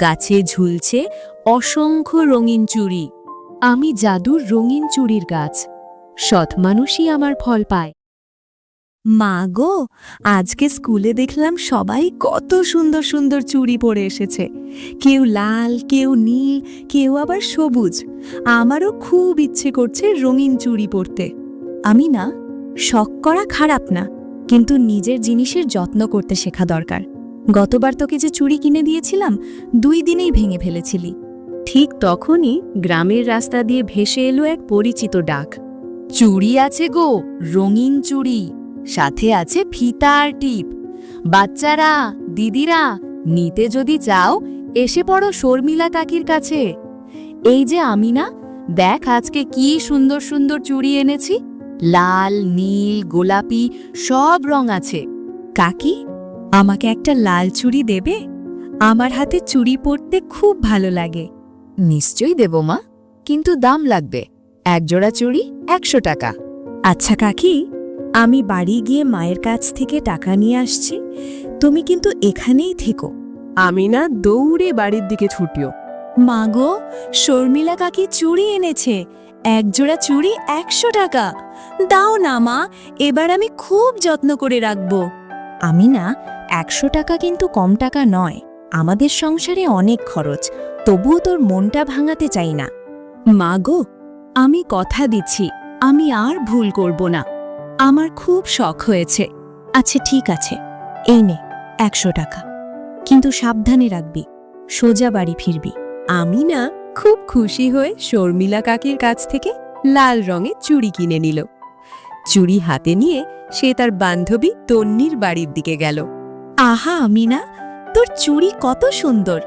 গাছে ঝুলছে অসংখ্য রঙিন চুড়ি। আমি জাদুর রঙিন চুড়ির গাছ। সৎ মানুষই আমার ফল পায়। মা গো, আজকে স্কুলে দেখলাম সবাই কত সুন্দর সুন্দর চুড়ি পরে এসেছে। কেউ লাল, কেউ নীল, কেউ আবার সবুজ। আমারও খুব ইচ্ছে করছে রঙিন চুড়ি পরতে। আমি না, শখ করা খারাপ না, কিন্তু নিজের জিনিসের যত্ন করতে শেখা দরকার। গতবার তোকে যে চুড়ি কিনে দিয়েছিলাম দুই দিনেই ভেঙে ফেলেছিলি। ঠিক তখনই গ্রামের রাস্তা দিয়ে ভেসে এলো এক পরিচিত ডাক। চুড়ি আছে গো রঙিন চুড়ি। সাথে আছে ফিতা আর টিপ। বাচ্চারা দিদিরা নিতে যদি চাও এসে পড়ো শর্মিলা কাকির কাছে। এই যে আমি না দেখ আজকে কি সুন্দর সুন্দর চুড়ি এনেছি। লাল নীল গোলাপি সব রং আছে। কাকি আমাকে একটা লাল চুড়ি দেবে? আমার হাতে চুড়ি পরতে খুব ভালো লাগে। নিশ্চয়ই দেব মা। কিন্তু দাম লাগবে। একজোড়া চুড়ি একশো টাকা। আচ্ছা কাকি আমি বাড়ি গিয়ে মায়ের কাছ থেকে টাকা নিয়ে আসছি। তুমি কিন্তু এখানেই থেকো। আমি না দৌড়ে বাড়ির দিকে ছুটিও। মা গো শর্মিলা কাকি চুড়ি এনেছে। একজোড়া চুড়ি একশো টাকা। দাও না মা। এবার আমি খুব যত্ন করে রাখব। আমি না একশো টাকা কিন্তু কম টাকা নয়। আমাদের সংসারে অনেক খরচ তবুও তোর মনটা ভাঙাতে চাই না। মা গো আমি কথা দিচ্ছি আমি আর ভুল করব না। আমার খুব শখ হয়েছে। আচ্ছা ঠিক আছে। এই নে একশো টাকা। কিন্তু সাবধানে রাখবি সোজা বাড়ি ফিরবি। আমি না খুব খুশি হয়ে শর্মিলা কাকির কাছ থেকে লাল রঙের চুড়ি কিনে নিল। চুড়ি হাতে নিয়ে সে তার বান্ধবী তন্নির বাড়ির দিকে গেল। আহা আমিনা তোর চুড়ি কত সুন্দর।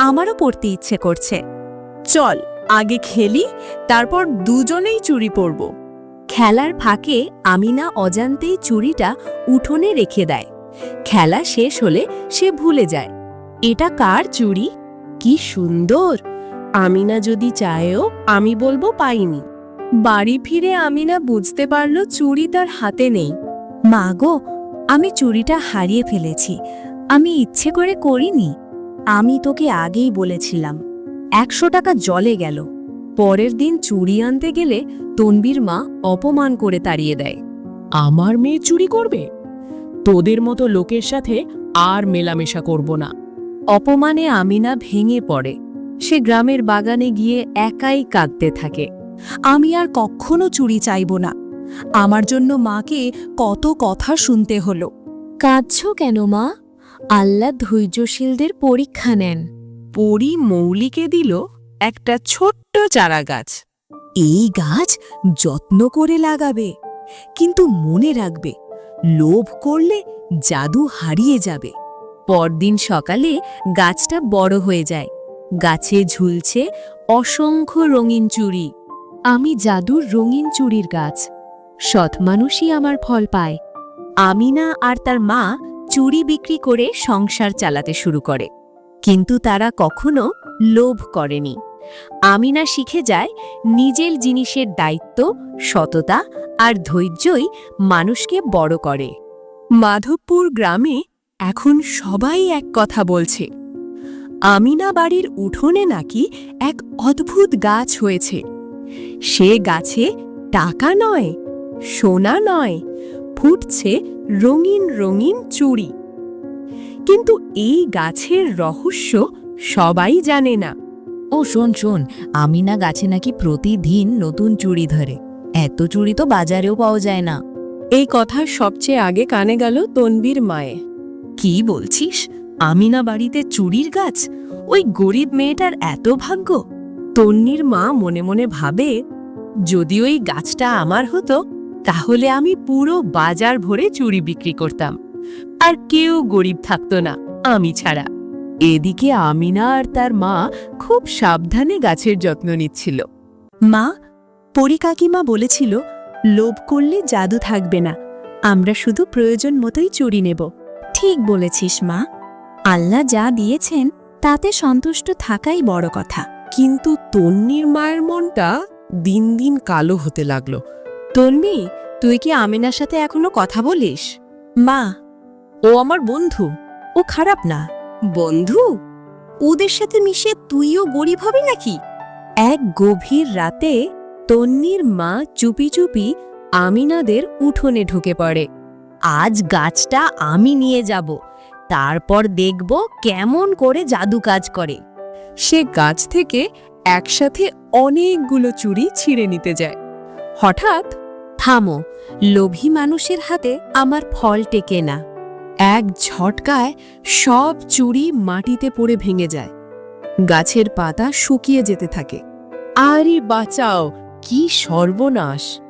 আমারও পড়তে ইচ্ছে করছে। চল, আগে খেলি, তারপর দুজনেই চুরি পরব। খেলার ফাঁকে আমিনা অজান্তেই চুড়িটা উঠোনে রেখে দেয়। খেলা শেষ হলে সে ভুলে যায়। এটা কার চুরি কি সুন্দর! আমিনা যদি চায়ও, আমি বলব পাইনি। বাড়ি ফিরে আমিনা বুঝতে পারল চুড়ি তার হাতে নেই। মা গো আমি চুরিটা হারিয়ে ফেলেছি। আমি ইচ্ছে করে করিনি। আমি তোকে আগেই বলেছিলাম। একশো টাকা জলে গেল। পরের দিন চুড়ি আনতে গেলে তনবীর মা অপমান করে তাড়িয়ে দেয়। আমার মেয়ে চুরি করবে? তোদের মতো লোকের সাথে আর মেলামেশা করব না। অপমানে আমিনা ভেঙে পড়ে। সে গ্রামের বাগানে গিয়ে একাই কাঁদতে থাকে। আমি আর কখনো চুরি চাইব না। আমার জন্য মাকে কত কথা শুনতে হলো। কাঁদছ কেন মা? আল্লাহ ধৈর্যশীলদের পরীক্ষা নেন। পরি মৌলিকে দিল একটা ছোট্ট চারা গাছ এই গাছ যত্ন করে লাগাবে কিন্তু মনে রাখবে লোভ করলে জাদু হারিয়ে যাবে। পরদিন সকালে গাছটা বড় হয়ে যায়। গাছে ঝুলছে অসংখ্য রঙিন চুড়ি। আমি জাদুর রঙিন চুড়ির গাছ। সৎ মানুষই আমার ফল পায়। আমিনা আর তার মা চুরি বিক্রি করে সংসার চালাতে শুরু করে। কিন্তু তারা কখনো লোভ করেনি। আমিনা শিখে যায় নিজের জিনিসের দায়িত্ব, সততা আর ধৈর্যই মানুষকে বড় করে। মাধবপুর গ্রামে এখন সবাই এক কথা বলছে। আমিনা বাড়ির উঠোনে নাকি এক অদ্ভুত গাছ হয়েছে। সে গাছে টাকা নয় সোনা নয় ফুটছে রঙিন রঙিন চুড়ি। কিন্তু এই গাছের রহস্য সবাই জানে না। ও শোন শোন আমিনা গাছে নাকি প্রতিদিন নতুন চুড়ি ধরে। এত চুড়ি তো বাজারেও পাওয়া যায় না। এই কথা সবচেয়ে আগে কানে গেল তনবীর মায়ে। কি বলছিস? আমিনা বাড়িতে চুরির গাছ? ওই গরিব মেয়েটার এত ভাগ্য। তন্নির মা মনে মনে ভাবে যদি ওই গাছটা আমার হতো তাহলে আমি পুরো বাজার ভরে চুরি বিক্রি করতাম। আর কেউ গরিব থাকতো না আমি ছাড়া। এদিকে আমিনা আর তার মা খুব সাবধানে গাছের যত্ন নিচ্ছিল। মা পরি কাকিমা বলেছিল লোভ করলে জাদু থাকবে না আমরা শুধু প্রয়োজন মতোই চুরি নেব। ঠিক বলেছিস মা। আল্লাহ যা দিয়েছেন তাতে সন্তুষ্ট থাকাই বড় কথা। কিন্তু তন্নির মায়ের মনটা দিন দিন কালো হতে লাগল। তন্নি তুই কি আমিনার সাথে এখনও কথা বলিস? মা ও আমার বন্ধু। ও খারাপ না। বন্ধু? ওদের সাথে মিশে তুইও গরিব হবি নাকি? এক গভীর রাতে তন্নির মা চুপি চুপি আমিনাদের উঠোনে ঢুকে পড়ে। আজ গাছটা আমি নিয়ে যাব। তারপর দেখব কেমন করে জাদু কাজ করে। সে গাছ থেকে একসাথে অনেকগুলো চুড়ি ছিঁড়ে নিতে যায়। হঠাৎ থামো লোভী মানুষের হাতে আমার ফল টেকে না। এক ঝটকায় সব চুরি মাটিতে পড়ে ভেঙে যায়। গাছের পাতা শুকিয়ে যেতে থাকে। আরে বাঁচাও কি সর্বনাশ।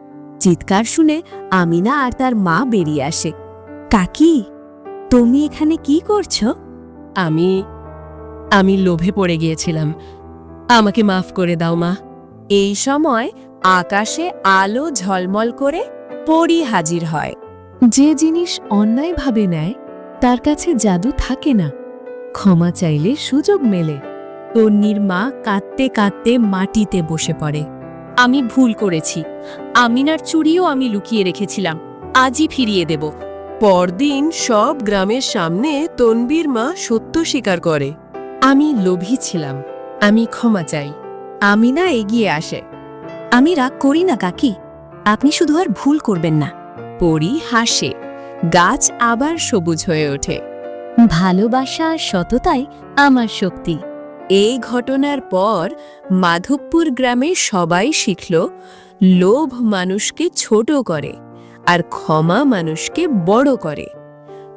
চিৎকার শুনে আমিনা আর তার মা বেরিয়ে আসে। কাকি তুমি এখানে কি করছ? আমি আমি লোভে পড়ে গিয়েছিলাম। আমাকে মাফ করে দাও মা। এই সময় আকাশে আলো ঝলমল করে পরি হাজির হয়। যে জিনিস অন্যায়ভাবে নেয়, তার কাছে জাদু থাকে না। ক্ষমা চাইলে সুযোগ মেলে। তন্নির মা কাঁদতে কাঁদতে মাটিতে বসে পড়ে। আমি ভুল করেছি। আমিনার চুড়িও আমি লুকিয়ে রেখেছিলাম। আজই ফিরিয়ে দেব। পরদিন সব গ্রামের সামনে তনবীর মা সত্য স্বীকার করে। আমি লোভী ছিলাম। আমি ক্ষমা চাই। আমিনা এগিয়ে আসে। আমি রাগ করি না, কাকি। আপনি শুধু আর ভুল করবেন না। পরি হাসে। গাছ আবার সবুজ হয়ে ওঠে। ভালোবাসা সততাই আমার শক্তি। এই ঘটনার পর মাধবপুর গ্রামে সবাই শিখল, লোভ মানুষকে ছোট করে আর ক্ষমা মানুষকে বড় করে।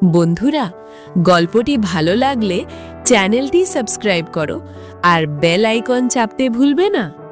বন্ধুরা, গল্পটি ভালো লাগলে চ্যানেলটি সাবস্ক্রাইব করো আর বেল আইকন চাপতে ভুলবে না।